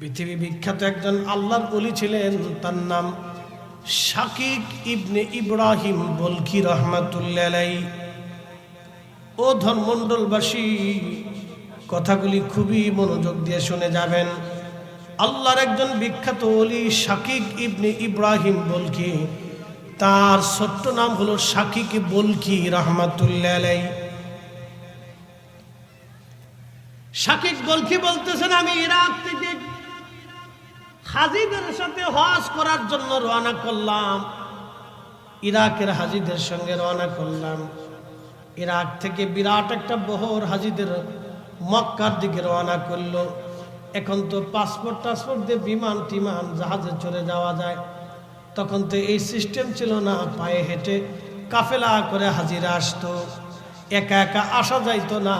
পৃথিবী বিখ্যাত একজন আল্লাহর বলি ছিলেন, তার নাম শাকিক ইবনে ইব্রাহিম বলকি রহমাতুল্লাহ ও ধর্মণ্ডলবাসী কথাগুলি খুবই মনোযোগ দিয়ে শুনে যাবেন। আল্লাহর একজন বিখ্যাত অলি শাকিক ইবনে ইব্রাহিম বলকি, তার ছোট্ট নাম হলো শাকিক বলকি রহমাতুল্লাহ শাকিক বলকি বলতেছেন, আমি ইরাক থেকে হাজিদের সাথে হজ করার জন্য রওনা করলাম। ইরাকের হাজিদের সঙ্গে রওনা করলাম। ইরাক থেকে বিরাট একটা বহর হাজিদের মক্কার দিকে রওনা করল। এখন তো পাসপোর্ট টাসপোর্ট দিয়ে বিমান টিমান জাহাজে চলে যাওয়া যায়। তখন তো এই সিস্টেম ছিল না, পায়ে হেঁটে কাফেলা করে হাজিরা আসতো। একা একা আসা যাইতো না।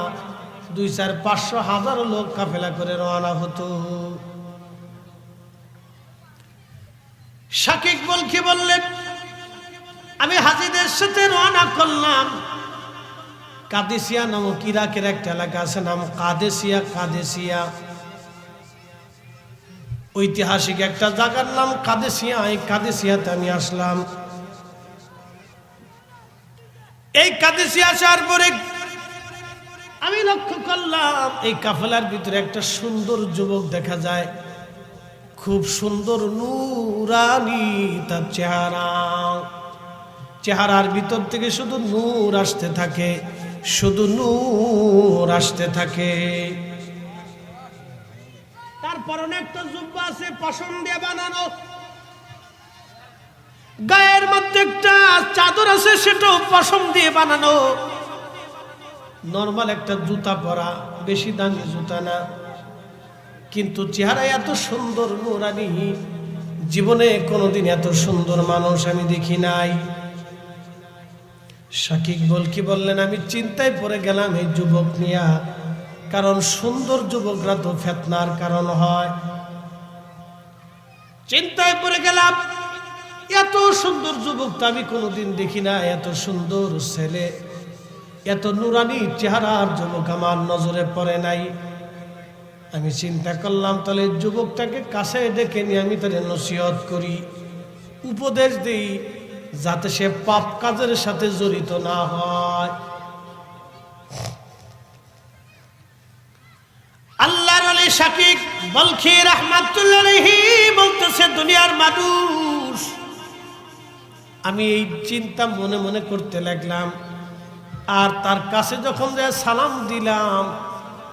দুই চার পাঁচশো হাজারো লোক কাফেলা করে রওনা হতো। শাকিক বলকে বললেন? আমি হাজিদের সাথে রওনা করলাম। কাদেসিয়া নামক ইরাকের একটা এলাকা আছে, নাম কাদেসিয়া কাদেসিয়া। ঐতিহাসিক একটা জায়গার নাম কাদেসিয়া, এই কাদেসিয়াতে আমি আসলাম। এই কাদেসিয়া আসার পরে আমি লক্ষ্য করলাম, এই কাফেলার ভিতরে একটা সুন্দর যুবক দেখা যায়। খুব সুন্দর নূরানি তার চেহারা। চেহারার ভিতর থেকে শুধু নূর আসতে থাকে, শুধু নূর আসতে থাকে। তারপর একটা জুব্বা আছে, পশম দিয়ে বানানো। গায়ের মধ্যে একটা চাদর আছে, সেটাও পশম দিয়ে বানানো। নর্মাল একটা জুতা পরা, বেশি দামি জুতা না। কিন্তু চেহারা এত সুন্দর নুরানি, জীবনে কোনোদিন এত সুন্দর মানুষ আমি দেখি নাই। শাকিক বল কি বললেন, আমি চিন্তায় পড়ে গেলাম এই যুবক নিয়া, কারণ সুন্দর যুবকরা তো ফেতনার কারণ হয়। চিন্তায় পড়ে গেলাম, এত সুন্দর যুবক তো আমি কোনোদিন দেখি না এত সুন্দর ছেলে, এত নুরানি চেহারার যুবক আমার নজরে পড়ে নাই। আমি চিন্তা করলাম, তাহলে যুবকটাকে কাছে ডেকে নিয়ে আমি তাদের নসিহত করি। উপদেশ দিই, যাতে সে পাপ কাজের সাথে জড়িত না হয়। আল্লাহর আলী শাকিক বলখি রহমাতুল্লাহি বলতেছে, দুনিয়ার মানুষ। আমি এই চিন্তা মনে মনে করতে লাগলাম। আর তার কাছে যখন যে সালাম দিলাম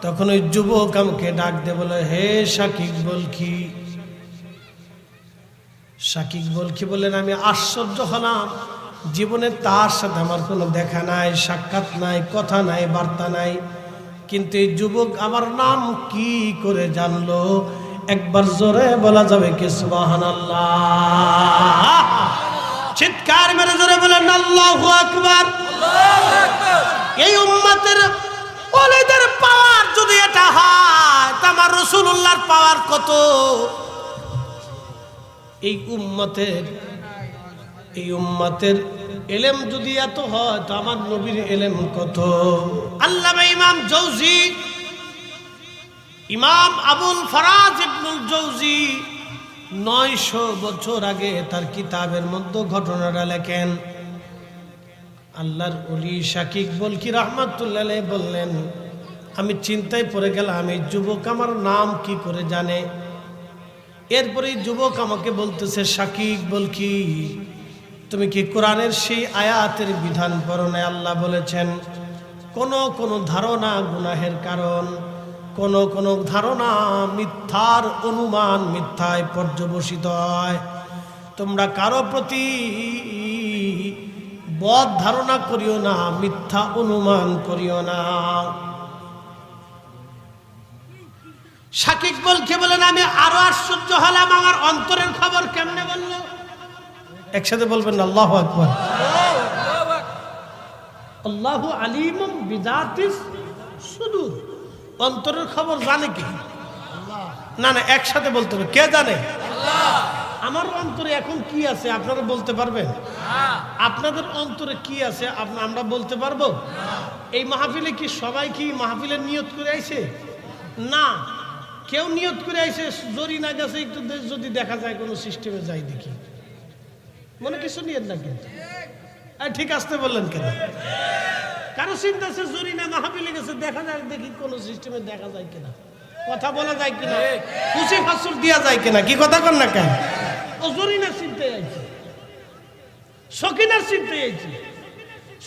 তখন ওই যুবক আমাকে ডাক দে বলে হে শাকিক বলকি। শাকিক বলকি বললেন আমি আশ্চর্য হলাম। জীবনে তার সাথে আমার কোনো দেখা নাই সাক্ষাৎ নাই কথা নাই বার্তা নাই। কিন্তু এই যুবক আমার নাম কি করে জানলো? একবার জোরে বলা যাবে কি সুবাহান চিৎকার মেরে জোরে বলেন আল্লাহু আকবার। এই উম্মতের ওলিদের পাওয়ার যদি এটা হয় আমার রসুল্লাহর পাওয়ার কত? এই উম্মতের এই উম্মতের এলেম যদি এত হয়, তো আমার নবীর এলেম কত? আল্লামা ইমাম জৌজি ইমাম আবুল ফরাজ ইবনুল জৌজি নয়শো বছর আগে তার কিতাবের মধ্যে ঘটনাটা লেখেন আল্লাহর অলি শাকিক বলকি রহমাতুল্লাহ বললেন, আমি চিন্তায় পড়ে গেলাম, এই যুবক আমার নাম কি করে জানে? এরপরে যুবক আমাকে বলতেছে, শাকিক বলকি, তুমি কি কোরআনের সেই আয়াতের বিধান পরনে আল্লাহ বলেছেন, কোন কোন ধারণা গুনাহের কারণ, কোন কোন ধারণা মিথ্যার অনুমান মিথ্যায় পর্যবসিত হয়। তোমরা কারও প্রতি বদ ধারণা করিও না, মিথ্যা অনুমান করিও না। শাকিক বলকে বলেন, আমি আরও আশ্চর্য হলাম, আমার অন্তরের খবর কেমনে বলল? একসাথে বলবেন, আল্লাহ আকবর। আল্লাহ আলিম বিদাতিস সুদূর। অন্তরের খবর জানে কি? না না, একসাথে বলতে হবে। কে জানে? আমার অন্তরে এখন কি আছে, আপনারা বলতে পারবেন? আপনাদের অন্তরে কি আছে আপ- আমরা বলতে পারব? এই মাহফিলে কি সবাই কি মাহফিলের নিয়ত করে আইছে? না কেউ নিয়ত করে আইসে জরি না গেছে একটু দে- যদি দেখা যায় কোনো সিস্টেমে যাই দেখি। মনে কিছু নিয়ত না কিন্তু। ঠিক আসতে বললেন কেন? কারও চিন্তা আছে জরি না মাহফিলে গেছে দেখা যায় দেখি কোনো সিস্টেমে দেখা যায় কিনা। কথা বলা যায় কিনা? খুশি ফাঁসুর দেওয়া যায় কিনা? কি কথা কর না কেন? ও জরি না চিন্তায় আইছে। সকিনার চিন্তায় আইছে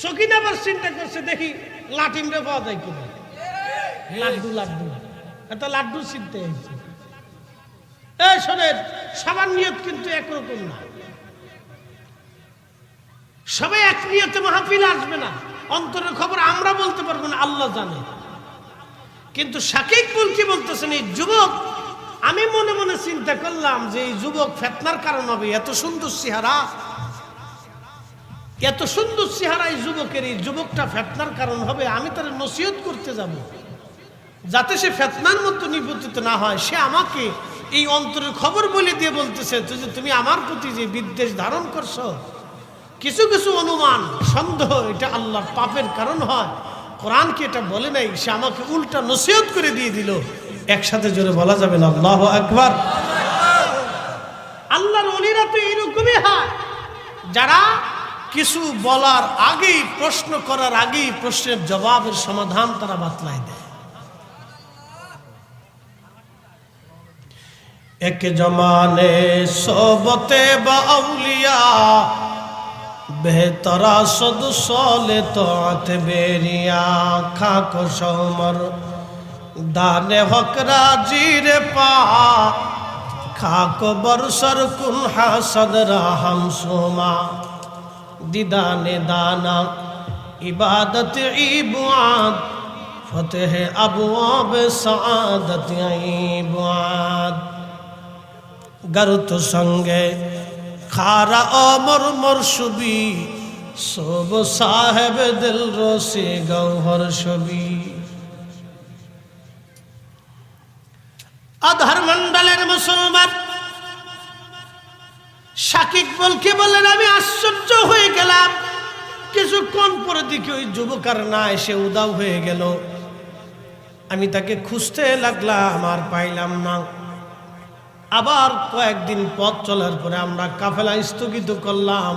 সকিন আবার চিন্তা করছে দেখি লাটিমরে পাওয়া যায় কিনা? লাড্ডু লাড্ডু। এত লাড্ডু চিনতে হয়েছে এই শোনেন সবার নিয়ত কিন্তু একরকম না। সবাই এক নিয়তে মাহফিল আসবে না। অন্তরের খবর আমরা বলতে পারব না আল্লাহ জানে। কিন্তু সাকিব বল কি বলতেছেন এই যুবক আমি মনে মনে চিন্তা করলাম যে এই যুবক ফেতনার কারণ হবে এত সুন্দর চেহারা এত সুন্দর চেহারা এই যুবকের, এই যুবকটা ফেতনার কারণ হবে, আমি তার নসিহত করতে যাব। যাতে সে ফেতনার মতো নিপতিত না হয়। সে আমাকে এই অন্তরের খবর বলে দিয়ে বলতেছে যে তুমি আমার প্রতি যে বিদ্বেষ ধারণ করছ, কিছু কিছু অনুমান, সন্দেহ, এটা আল্লাহর পাপের কারণ হয়। কোরআন কি এটা বলে নাই? সে আমাকে উল্টা নসিহত করে দিয়ে দিল। একসাথে জোরে বলা যাবে না, আল্লাহ একবার আল্লাহর অলিরা তো এরকমই হয়। যারা কিছু বলার আগেই, প্রশ্ন করার আগেই প্রশ্নের জবাবের সমাধান তারা বাতলাই দেয়। এক জমানে সোবতে বা আউলিয়া, বেহতরা সদ সলে তোতে বেরিয়া, খাক সমর, দানে হকরা জিরে পা, খাক বরসর কুন হাসদ রাহম সোমা। দিদানে দানা, ইবাদত ইবাদ ফতেহ আবওয়াব সাদত ইবাদ গরুত সঙ্গে খারা অমর মর সুবি সব সাহেব দিল রসে গৌহর ছবি। আধার মন্ডলের মুসলমান শাকিক বলকে বললেন, আমি আশ্চর্য হয়ে গেলাম। কিছুক্ষণ পরে দেখি ওই যুবক আর না এসে উদাও হয়ে গেল। আমি তাকে খুঁজতে লাগলাম, আর পাইলাম না। আবার কয়েকদিন পথ চলার পরে আমরা কাফেলা স্থগিত করলাম।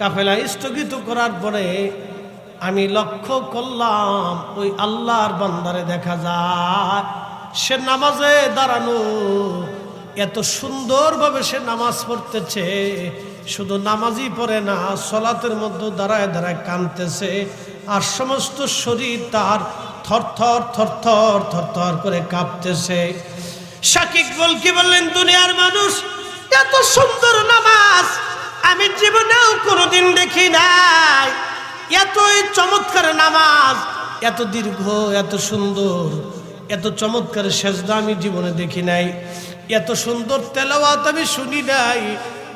কাফেলা স্থগিত করার পরে আমি লক্ষ্য করলাম, ওই আল্লাহর বান্দারে দেখা যায়। সে নামাজে দাঁড়ানো এত সুন্দরভাবে সে নামাজ পড়তেছে, শুধু নামাজই পড়ে না, সলাতের মধ্যে দাঁড়ায় দাঁড়ায় কানতেছে আর সমস্ত শরীর তার থরথর থরথর থরথর করে কাঁপতেছে। শাকিক বল কি বললেন, দুনিয়ার মানুষ, এত সুন্দর নামাজ আমি জীবনেও কোনোদিন দেখি নাই। এতই চমৎকার নামাজ, এত দীর্ঘ, এত সুন্দর, এত চমৎকার সেজদা আমি জীবনে দেখি নাই। এত সুন্দর তেলাওয়াত আমি শুনি নাই।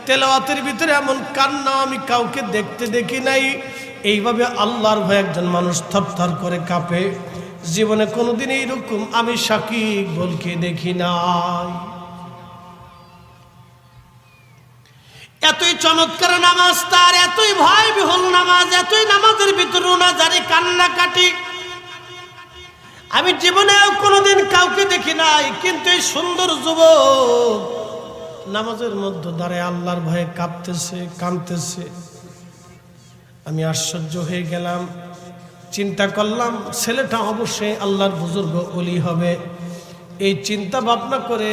তেলাওয়াতের ভিতরে এমন কান্না আমি কাউকে দেখতে দেখি নাই। এইভাবে আল্লাহর ভয় একজন মানুষ থরথর করে কাঁপে। জীবনে কোনোদিন এইরকম আমি সাকিব বলকে দেখি নাই। এতই চমৎকার নামাজ, তার এতই ভয় বিহল নামাজ, এতই নামাজের ভিতরে না জানি কান্না কাটি আমি জীবনেও কোনোদিন কাউকে দেখি নাই, কিন্তু এই সুন্দর যুবক নামাজের মধ্যে দাঁড়ায় আল্লাহর ভয়ে কাঁপতেছে কাঁদতেছে। আমি আশ্চর্য হয়ে গেলাম, চিন্তা করলাম, ছেলেটা অবশ্যই আল্লাহর বুজুর্গ অলি হবে। এই চিন্তা ভাবনা করে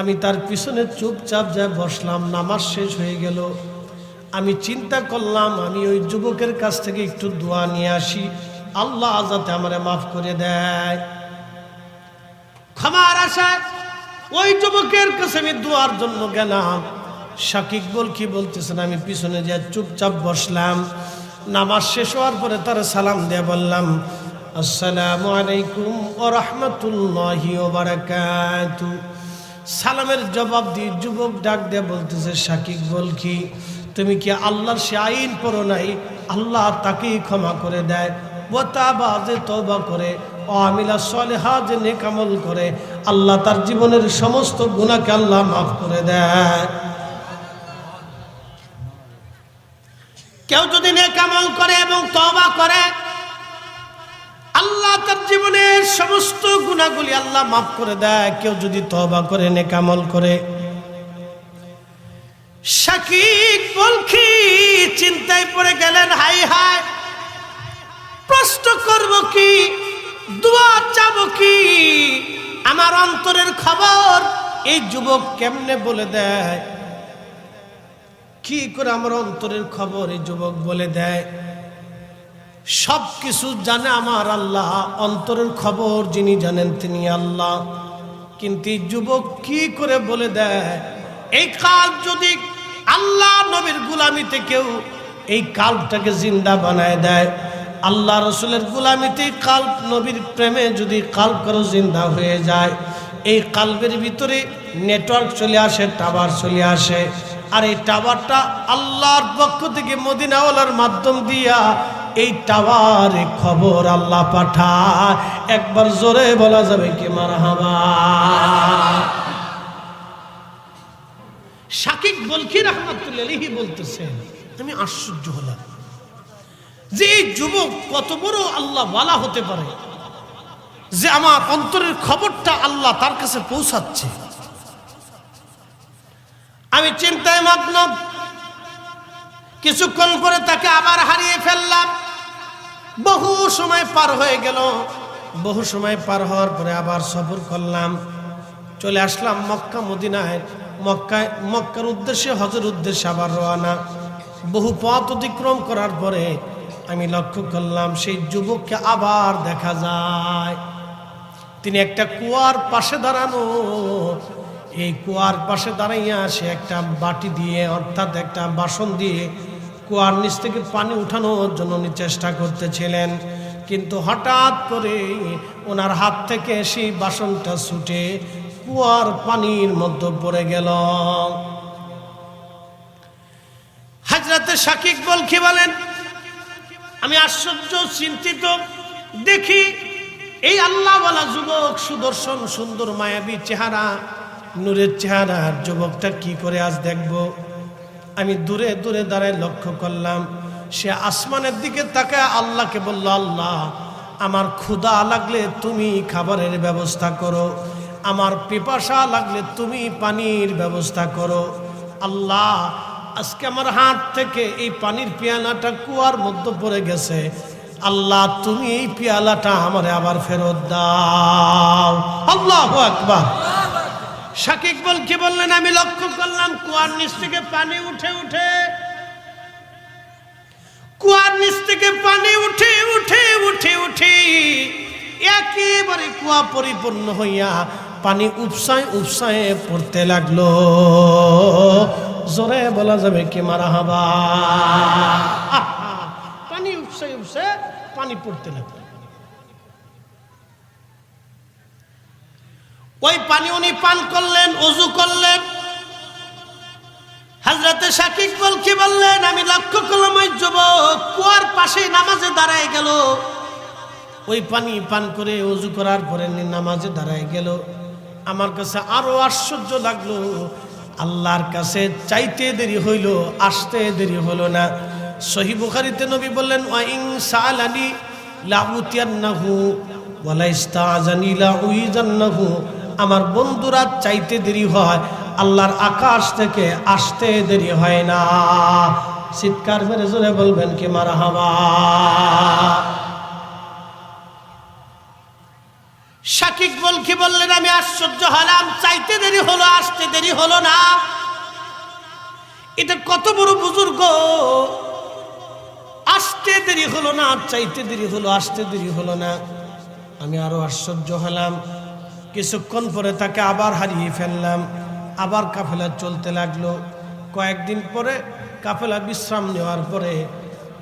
আমি তার পিছনে চুপচাপ যা বসলাম, নামাজ শেষ হয়ে গেল। আমি চিন্তা করলাম, আমি ওই যুবকের কাছ থেকে একটু দোয়া নিয়ে আসি। আল্লাহ যাতে আমারে মাফ করে দেয়। ক্ষমার আশায় ওই যুবকের কাছে আমি দোয়ার জন্য গেলাম। শাকিক বল কি বলতেছেন? আমি পিছনে যে চুপচাপ বসলাম। নামাজ শেষ হওয়ার পরে তার সালাম দিয়ে বললাম, আসসালামু আলাইকুম ও রহমতুল্লাহি বারাকাতু। সালামের জবাব দিয়ে যুবক ডাক দিয়ে বলতেছে শাকিক বল কি? তুমি কি আল্লাহর সে আইন পড়ো নাই? আল্লাহ তাকেই ক্ষমা করে দেয়। ওয়াতাবা যে তওবা করে নেকামল করে, আল্লাহ তার জীবনের সমস্ত গুণাকে আল্লাহ মাফ করে দেয়। কেউ যদি নেকামল করে এবং তবা করে, আল্লাহ তার জীবনের সমস্ত গুণাগুলি আল্লাহ মাফ করে দেয়। কেউ যদি তবা করে নেকামল করে বলখি চিন্তায় পড়ে গেলেন, হাই হাই প্রশ্ন করব কি? দোয়া চাবো কি? আমার অন্তরের খবর এই যুবক কেমনে বলে দেয়? কি করে আমার অন্তরের খবর এই যুবক বলে দেয়? সব কিছু জানে আমার আল্লাহ, অন্তরের খবর যিনি জানেন তিনি আল্লাহ। কিন্তু যুবক কি করে বলে দেয়? এই কাল যদি আল্লাহ নবীর গুলামিতে কেউ এই কালটাকে জিন্দা বানায় দেয় আল্লাহ রসুলের গুলামিতে কাল্প, নবীর প্রেমে যদি কাল্প কারও জিন্দা হয়ে যায়, এই কাল্পের ভিতরে নেটওয়ার্ক চলে আসে, টাওয়ার চলে আসে। আর এই টাওয়ারটা আল্লাহর পক্ষ থেকে মদিনাওয়ালার মাধ্যম দিয়া এই টাওয়ারে খবর আল্লাহ পাঠা একবার জোরে বলা যাবে কি মারহাবা? শাকিক বলকি রহমতুল্লাহি বলতেছেন আমি আশ্চর্য হলাম যে যুবক কত বড় আল্লাহ ওয়ালা হতে পারে? যে আমার অন্তরের খবরটা আল্লাহ তার কাছে পৌঁছাচ্ছে। আমি চিন্তায় মগ্ন। কিছুক্ষণ করে তাকে আবার হারিয়ে ফেললাম। বহু সময় পার হয়ে গেল। বহু সময় পার হওয়ার পরে আবার সফর করলাম। চলে আসলাম মক্কা, মদিনায়। মক্কায়, মক্কার উদ্দেশ্যে হজের উদ্দেশ্যে আবার রওনা। বহু পথ অতিক্রম করার পরে আমি লক্ষ্য করলাম সেই যুবককে আবার দেখা যায়। তিনি একটা কুয়ার পাশে দাঁড়ানো। এই কুয়ার পাশে দাঁড়াইয়া সে একটা বাটি দিয়ে, অর্থাৎ একটা বাসন দিয়ে কুয়ার নিচ থেকে পানি উঠানোর জন্য উনি চেষ্টা করতেছিলেন। কিন্তু হঠাৎ করে ওনার হাত থেকে সেই বাসনটা ছুটে কুয়ার পানির মধ্যে পড়ে গেল। হাজরাতে বল বলখি বলেন আমি আশ্চর্য, চিন্তিত। দেখি এই আল্লাহওয়ালা যুবক সুদর্শন, সুন্দর, মায়াবী চেহারা। নূরের চেহারার যুবকটা কি করে আজ দেখব? আমি দূরে দূরে দাঁড়ায় লক্ষ্য করলাম, সে আসমানের দিকে তাকায় আল্লাহকে বলল, আল্লাহ, আমার ক্ষুধা লাগলে তুমি খাবারের ব্যবস্থা করো। আমার পিপাসা লাগলে তুমি পানির ব্যবস্থা করো। আল্লাহ আজকে আমার হাত থেকে এই পানির পেয়ালাটা কুয়ার মধ্যে পড়ে গেছে। আল্লাহ, তুমি এই পেয়ালাটা আমারে আবার ফেরত দাও। আল্লাহ আকবার। শাকিক বল, কি বললেন? আমি লক্ষ্য করলাম কুয়ার নিচ থেকে পানি উঠে উঠে। কুয়ার নিচ থেকে পানি উঠে উঠে উঠে উঠে। একেবারে কুয়া পরিপূর্ণ হইয়া পানি উপসায় উপসায় পড়তে লাগল। জোরে বলা যাবে কি মারা হাবা? পানি উপসায় উপসে পানি পড়তে লাগল। ওই পানি উনি পান করলেন অজু করলেন। হাজরাতে শাকিক বল কি বললেন? আমি লক্ষ্য করলাম, ওই যুবক কুয়ার পাশে নামাজে দাঁড়ায় গেল। ওই পানি পান করে অজু করার পরে নামাজে দাঁড়ায় গেল। আমার কাছে আরও আশ্চর্য লাগল। আল্লাহর কাছে চাইতে দেরি হইল, আসতে দেরি হলো না। সহি বুখারিতে নবী বললেন ওয়াইং সালানি লাউতিয়ান্নাহু ওয়ালা ইস্তাজানি লাউইজান্নাহু আমার বন্ধুরা চাইতে দেরি হয়, আল্লাহর আকাশ থেকে আসতে দেরি হয় না। চিৎকার মেরে জোরে বলবেন কি মারা হাওয়া শাকিক বল কি বললেন? আমি আশ্চর্য হলাম। চাইতে দেরি হলো, আসতে দেরি হলো না। এটা কত বড় বুজুর্গ। আসতে দেরি হলো না আর চাইতে দেরি হলো, আসতে দেরি হলো না। আমি আরও আশ্চর্য হলাম। কিছুক্ষণ পরে তাকে আবার হারিয়ে ফেললাম। আবার কাফেলা চলতে লাগল। কয়েকদিন পরে কাফেলা বিশ্রাম নেওয়ার পরে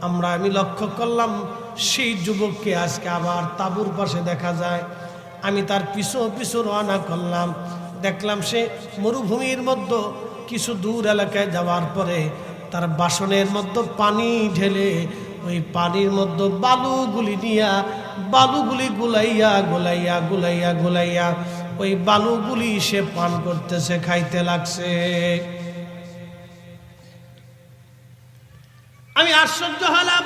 আমরা, আমি লক্ষ্য করলাম, সেই যুবককে আজকে আবার তাবুর পাশে দেখা যায়। আমি তার পিছু পিছু রওনা করলাম। দেখলাম সে মরুভূমির মধ্যে কিছু দূর এলাকায় যাওয়ার পরে তার বাসনের মধ্যে পানি ঢেলে ওই পানির মধ্যে বালুগুলি নিয়া, বালুগুলি গুলাইয়া গুলাইয়া গুলাইয়া গুলাইয়া ওই বালুগুলি সে পান করতেছে, খাইতে লাগছে। আমি আশ্চর্য হলাম।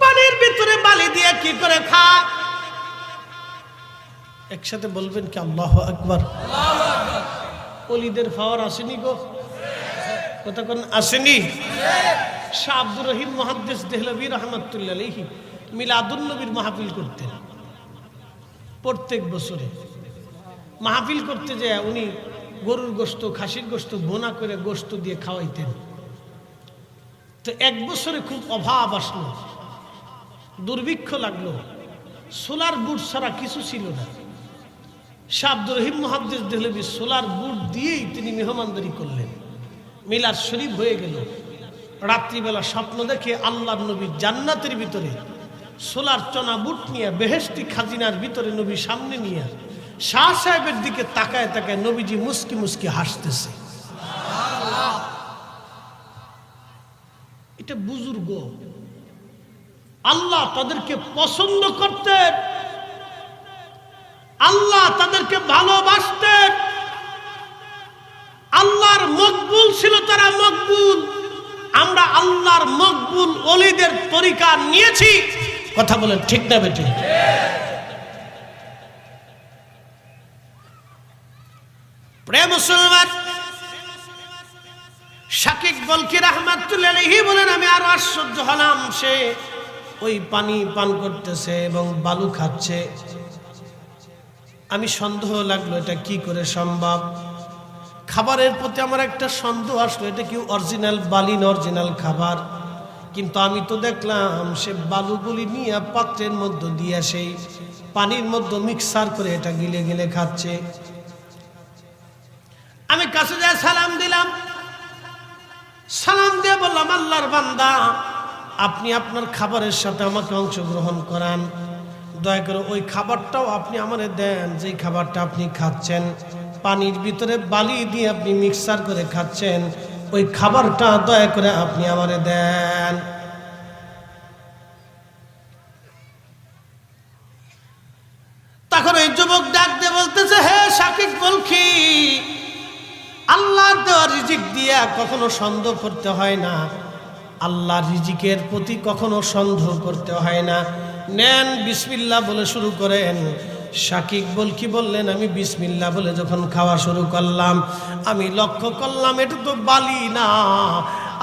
পানির ভিতরে বালি দিয়ে কি করে খায়? একসাথে বলবেন কি, আল্লাহ আকবর অলিদের পাওয়ার আসেনি গো। কতক্ষণ আসেনি? শাহ আব্দুর রহিম মহাদ্দেশ দেহলবী রহমতুল্লাহ আলহি মিলাদুন্নবীর মাহফিল করতেন। প্রত্যেক বছরে। মাহফিল করতে যায় উনি গরুর গোস্ত খাসির গোস্ত বোনা করে গোস্ত দিয়ে খাওয়াইতেন। তো এক বছরে খুব অভাব আসলো। দুর্ভিক্ষ লাগল। সোলার বুট ছাড়া কিছু ছিল না। শাহ রহিম মহাদ্দেশ দেহলবী সোলার বুট দিয়েই তিনি মেহমানদারি করলেন। মিলাদ শরীফ হয়ে গেল। রাত্রিবেলা স্বপ্ন দেখে আল্লাহ নবী জান্নাতের ভিতরে, সোলার চনা বুট নিয়ে বেহেস্তি খাজিনার ভিতরে নবী সামনে নিয়ে শাহ সাহেবের দিকে তাকায় তাকায় নবীজি মুস্কি মুস্কি হাসতেছে। এটা বুজুর্গ। আল্লাহ তাদেরকে পছন্দ করতেন। আল্লাহ তাদেরকে ভালোবাসতেন। আল্লাহর মকবুল ছিল তারা মকবুল। আমরা আল্লাহর মকবুল অলিদের তরিকা নিয়েছি। কথা বলেন ঠিক না বেটে প্রেম মুসলমান শাকিক বলকি রহমাতুল্লাহি বলেন, আমি আরও আশ্চর্য হলাম সে ওই পানি পান করতেছে এবং বালু খাচ্ছে। আমি সন্দেহ লাগল, এটা কি করে সম্ভব? খাবারের প্রতি আমার একটা সন্দেহ আসলো, এটা কি অরিজিনাল বালিন, অরিজিনাল খাবার? কিন্তু আমি তো দেখলাম, সে বালুগুলি নিয়ে পাত্রের মধ্যে দিয়ে সেই পানির মধ্যে মিক্সার করে এটা গিলে গিলে খাচ্ছে। আমি কাছে যায় সালাম দিলাম। সালাম দিয়ে বললাম, আল্লাহর বান্দা, আপনি আপনার খাবারের সাথে আমাকে অংশগ্রহণ করান। দয়া করে ওই খাবারটাও আপনি আমারে দেন। যেই খাবারটা আপনি খাচ্ছেন, পানির ভিতরে বালি দিয়ে আপনি মিক্সার করে খাচ্ছেন, ওই খাবারটা দয়া করে আপনি আমারে দেন। তখন ওই যুবক ডাক দিয়ে বলতেছে, হে শাকিব বলখি আল্লাহর দেওয়া রিজিক দিয়া কখনো সন্দেহ করতে হয় না। আল্লাহর রিজিকের প্রতি কখনো সন্দেহ করতে হয় না। নেন বিসমিল্লা বলে শুরু করেন। শাকিক বল, কি বললেন? আমি বিসমিল্লা বলে যখন খাওয়া শুরু করলাম, আমি লক্ষ্য করলাম এটা তো বালি না।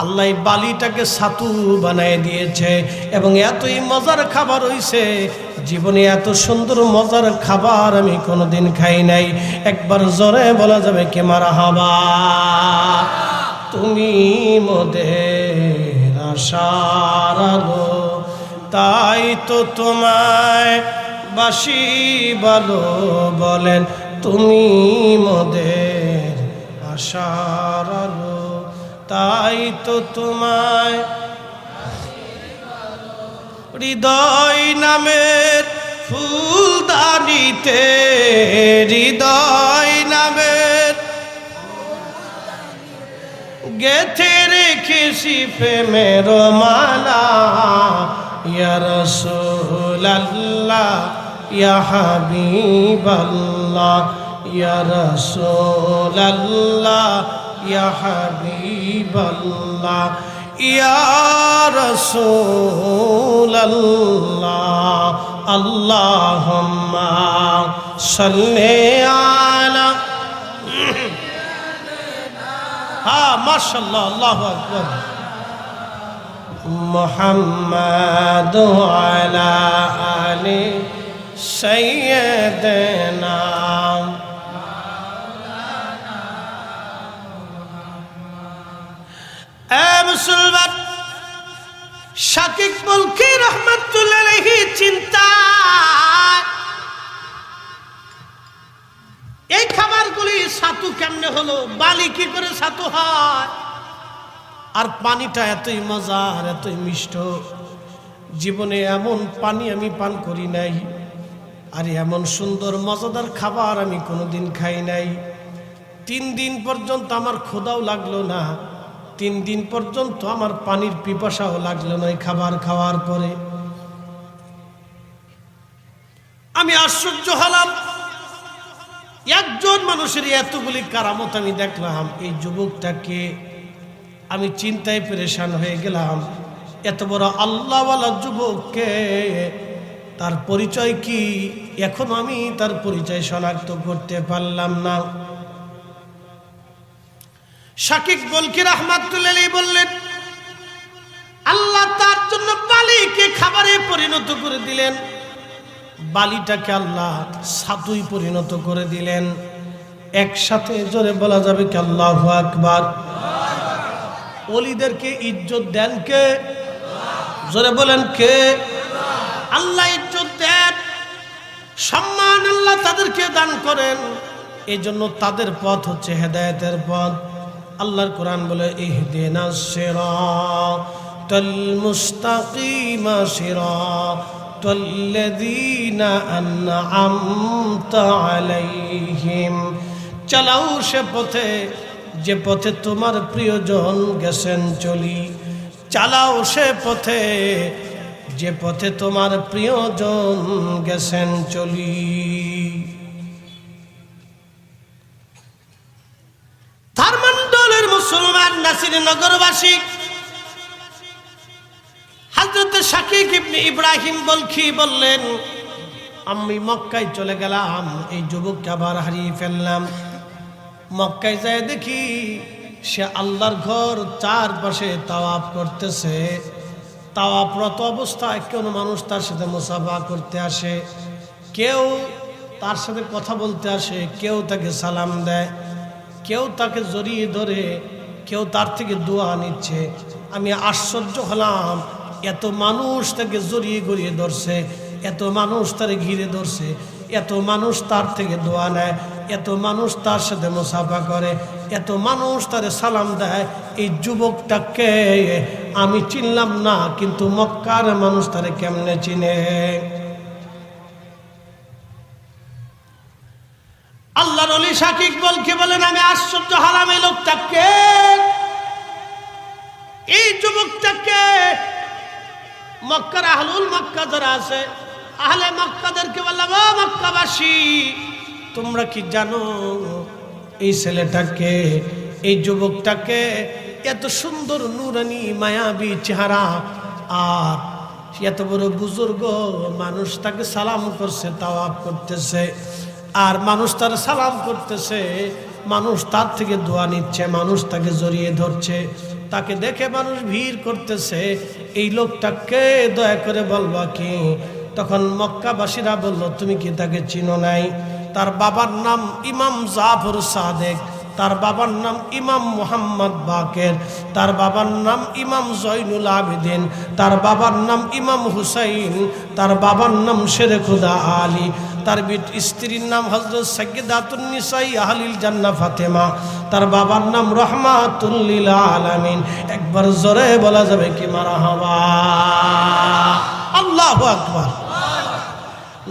আল্লাহ বালিটাকে সাতু বানায় দিয়েছে এবং এতই মজার খাবার হইছে। জীবনে এত সুন্দর, মজার খাবার আমি কোনোদিন খাই নাই। একবার জোরে বলা যাবে কে মারা হাবা তুমি মোদের আশার আলো। তাই তো তোমায় বাসি ভালো বলেন, তুমি মোদের আশার আলো। তাই তো তোমায় হৃদয় নামের ফুলদানিতে, হৃদয় নামের গেথে রেখেছি প্রেমের মালা। ইয়া রাসূলাল্লাহ, ইয়া হাবিবাল্লাহ, ইয়া রাসূলাল্লাহ, ইয়া হাবিবাল্লাহ, ইয়া রাসূলাল্লাহ, আল্লাহুম্মা সাল্লি আলা হ্যাঁ মাশাল্লাহ আল্লাহ আকবর। আলা আলি সৈয়দনা এ মুসলমান শাকিক বলকি রহমতুল্লাহ চিন্তা এই খাবারগুলি সাতু কেমনে হলো? বালি কি করে সাতু হয়? আর পানিটা এতই মজা আর এতই মিষ্ট। জীবনে এমন পানি আমি পান করি নাই। আর এমন সুন্দর মজাদার খাবার আমি কোনোদিন খাই নাই। তিন দিন পর্যন্ত আমার ক্ষুদাও লাগল না। তিন দিন পর্যন্ত আমার পানির পিপাসাও লাগল না খাবার খাওয়ার পরে। আমি আশ্চর্য হলাম। একজন মানুষের এতগুলি কারামত আমি দেখলাম। এই যুবকটাকে আমি চিন্তায় পরেশান হয়ে গেলাম। এত বড় আল্লাহওয়ালা যুবককে তার পরিচয় কি? এখন আমি তার পরিচয় শনাক্ত করতে পারলাম না। শাকিব বলকি রহমাতুল্লাহ বললেন, আল্লাহ তার জন্য বালিকে খাবারে পরিণত করে দিলেন। বালিটাকে আল্লাহ সাতুই পরিণত করে দিলেন। একসাথে জোরে বলা যাবে কি আল্লাহ আকবার। অলিদেরকে, ইজ্জত দেন কে জোরে বলেন কে? আল্লাহ ইজ্জত দেন, সম্মান আল্লাহ তাদেরকে দান করেন। এই জন্য তাদের পথ হচ্ছে হেদায়েতের পথ। আল্লাহর কোরআন বলে, ইহদিনা সিরাতাল মুস্তাকিম সিরাতাল লাযীনা আন'আমতা আলাইহিম। চালাও সে পথে। যে পথে তোমার প্রিয়জন গেছেন চলি, চালাও সে পথে। যে পথে তোমার প্রিয়জন গেছেন চলি। তার মুসলমান নাসির নগরবাসী, হাজরত ইবনে ইব্রাহিম বলখি বললেন, আমি মক্কায় চলে গেলাম, এই যুবককে আবার হারিয়ে ফেললাম। মক্কায় যায় দেখি সে আল্লাহর ঘর চারপাশে তাওয়াফ করতেছে। তাওয়াফরত অবস্থায় কোনো মানুষ তার সাথে মুসাফা করতে আসে। কেউ তার সাথে কথা বলতে আসে, কেউ তাকে সালাম দেয়, কেউ তাকে জড়িয়ে ধরে, কেউ তার থেকে দোয়া নিচ্ছে। আমি আশ্চর্য হলাম, এত মানুষ তাকে জড়িয়ে গড়িয়ে ধরছে, এত মানুষ তারে ঘিরে ধরছে, এত মানুষ তার থেকে দোয়া নেয়। এত মানুষ তার সাথে মুসাফা করে, এত মানুষ তারে সালাম দেয়, এই যুবকটাকে আমি চিনলাম না, কিন্তু মক্কার মানুষ তারে কেমনে চিনে? আল্লাহর অলি শাকিক বলকে বলেন? আমি আশ্চর্য হারাম এই লোকটাকে। এই যুবকটাকে মক্কার আহলুল মক্কা যারা আছে, আহলে মক্কাদেরকে বললাম মক্কাবাসী তোমরা কি জানো, এই ছেলেটাকে, এই যুবকটাকে এত সুন্দর নুরানি মায়াবী চেহারা, আর এত বড় বুজুর্গ, মানুষ তাকে সালাম করছে তাওয়াব করতেছে। আর মানুষ তার সালাম করতেছে, মানুষ তার থেকে দোয়া নিচ্ছে, মানুষ তাকে জড়িয়ে ধরছে। তাকে দেখে মানুষ ভিড় করতেছে, এই লোকটাকে দয়া করে বলবা কি? তখন মক্কাবাসীরা বলল, তুমি কি তাকে চিনো নাই? তার বাবার নাম ইমাম জাফর সাদেক, তার বাবার নাম ইমাম মোহাম্মদ বাকের, তার বাবার নাম ইমাম জৈনুল আবেদিন, তার বাবার নাম ইমাম হুসাইন, তার বাবার নাম শেরে খুদা আলী, তার স্ত্রীর নাম হজরত সৈয়দাতুন্নিসাই আহলিল জান্না ফাতেমা, তার বাবার নাম রহমাতুল্লিল আলামিন। একবার জোরে বলা যাবে কি মারা হবা আল্লাহ আকবার।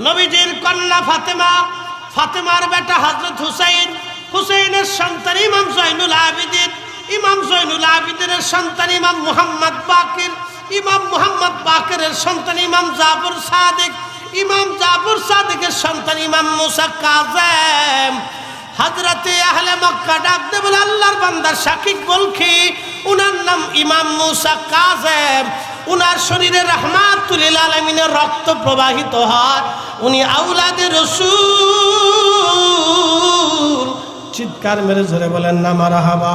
নবীজির কন্যা ফাতেমা ফাতেমার বেটা হজরত হুসাইন, হুসাইনের সন্তান ইমাম জৈনুল আবিদিন, ইমাম জৈনুল আবিদিনের সন্তান ইমাম মুহাম্মদ বাকির, ইমাম মুহাম্মদ বাকিরের সন্তান ইমাম জাফর সাদিক, ইমাম জাফর সাদিকের সন্তান ইমাম মুসা কাজেম। হজরতে আহলে মক্কা ডাক দে বলে, আল্লাহর বান্দার শাকিক বলখি উনার নাম ইমাম মুসা কাজেম। উনার শরীরে রহমাতুল আলমিনের রক্ত প্রবাহিত হয়। উনি আউলাদের রসু চিৎকার মেরে ধরে বলেন, না মারা হাবা